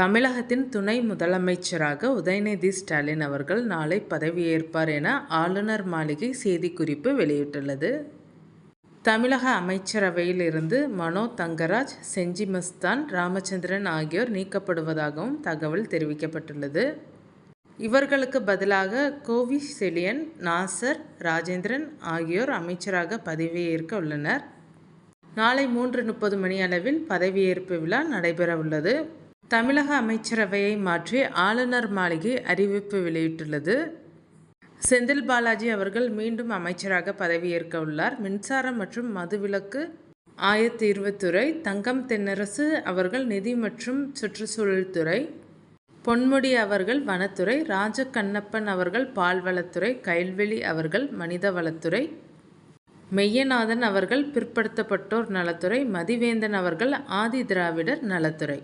தமிழகத்தின் துணை முதலமைச்சராக உதயநிதி ஸ்டாலின் அவர்கள் நாளை பதவியேற்பார் என ஆளுநர் மாளிகை செய்திக்குறிப்பு வெளியிட்டுள்ளது. தமிழக அமைச்சரவையில் இருந்து மனோ தங்கராஜ், செஞ்சி மஸ்தான், ராமச்சந்திரன் ஆகியோர் நீக்கப்படுவதாகவும் தகவல் தெரிவிக்கப்பட்டுள்ளது. இவர்களுக்கு பதிலாக கோவிசெலியன் நாசர், ராஜேந்திரன் ஆகியோர் அமைச்சராக பதவியேற்க உள்ளனர். நாளை மூன்று முப்பது மணி அளவில் பதவியேற்பு விழா நடைபெறவுள்ளது. தமிழக அமைச்சரவையை மாற்றி ஆளுநர் மாளிகை அறிவிப்பு வெளியிட்டுள்ளது. செந்தில் பாலாஜி அவர்கள் மீண்டும் அமைச்சராக பதவியேற்க உள்ளார். மின்சாரம் மற்றும் மதுவிலக்கு ஆயத்தீர்வுத்துறை தங்கம் தென்னரசு அவர்கள் நிதி மற்றும் சுற்றுச்சூழல் துறை, பொன்முடி அவர்கள் வனத்துறை, ராஜகண்ணப்பன் அவர்கள் பால்வளத்துறை, கைல்வெளி அவர்கள் மனிதவளத்துறை, மெய்யநாதன் அவர்கள் பிற்படுத்தப்பட்டோர் நலத்துறை, மதிவேந்தன் அவர்கள் ஆதிதிராவிடர் நலத்துறை,